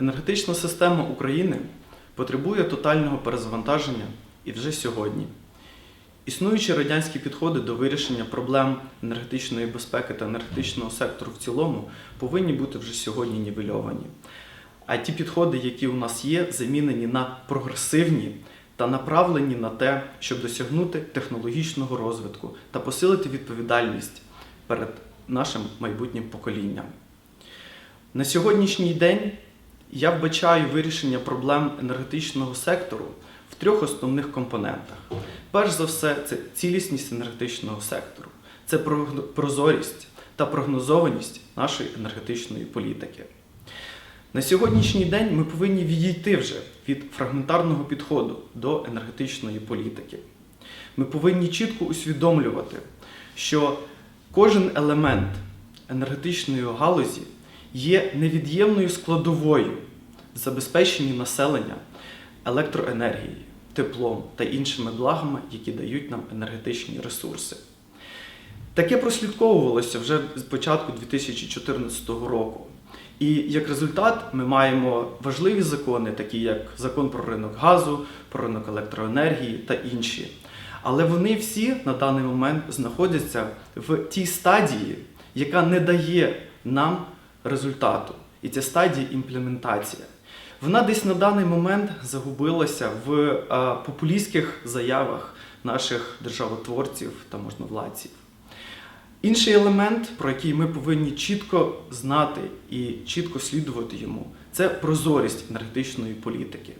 Енергетична система України потребує тотального перезавантаження і вже сьогодні. Існуючі радянські підходи до вирішення проблем енергетичної безпеки та енергетичного сектору в цілому повинні бути вже сьогодні нівельовані. А ті підходи, які у нас є, замінені на прогресивні та направлені на те, щоб досягнути технологічного розвитку та посилити відповідальність перед нашим майбутнім поколінням. На сьогоднішній день я вбачаю вирішення проблем енергетичного сектору в трьох основних компонентах. Перш за все, це цілісність енергетичного сектору, це прозорість та прогнозованість нашої енергетичної політики. На сьогоднішній день ми повинні відійти вже від фрагментарного підходу до енергетичної політики. Ми повинні чітко усвідомлювати, що кожен елемент енергетичної галузі є невід'ємною складовою в забезпеченні населення електроенергією, теплом та іншими благами, які дають нам енергетичні ресурси. Таке прослідковувалося вже з початку 2014 року. І як результат ми маємо важливі закони, такі як закон про ринок газу, про ринок електроенергії та інші. Але вони всі на даний момент знаходяться в тій стадії, яка не дає нам результату. І ця стадія імплементація. Вона десь на даний момент загубилася в е, популістських заявах наших державотворців та можновладців. Інший елемент, про який ми повинні чітко знати і чітко слідувати йому, це прозорість енергетичної політики.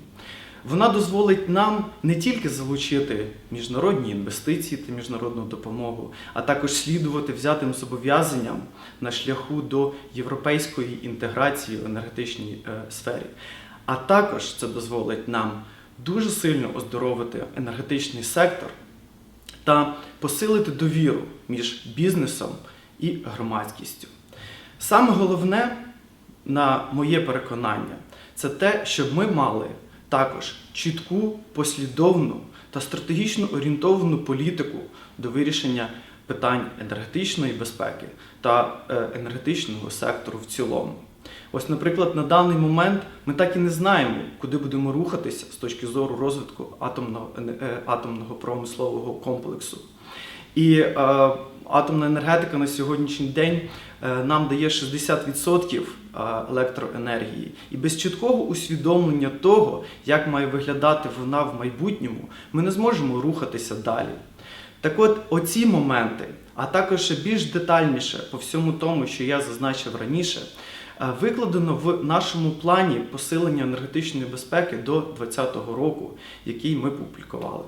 Вона дозволить нам не тільки залучити міжнародні інвестиції та міжнародну допомогу, а також слідувати взятим зобов'язанням на шляху до європейської інтеграції в енергетичній е, сфері. А також це дозволить нам дуже сильно оздоровити енергетичний сектор та посилити довіру між бізнесом і громадськістю. Саме головне, на моє переконання, це те, щоб ми мали також чітку, послідовну та стратегічно орієнтовану політику до вирішення питань енергетичної безпеки та е, енергетичного сектору в цілому. Ось, наприклад, на даний момент ми так і не знаємо, куди будемо рухатися з точки зору розвитку атомного, е, атомного промислового комплексу. І е, атомна енергетика на сьогоднішній день нам дає 60% е, електроенергії. І без чіткого усвідомлення того, як має виглядати вона в майбутньому, ми не зможемо рухатися далі. Так от, оці моменти, а також більш детальніше по всьому тому, що я зазначив раніше, е, викладено в нашому плані посилення енергетичної безпеки до 2020 року, який ми публікували.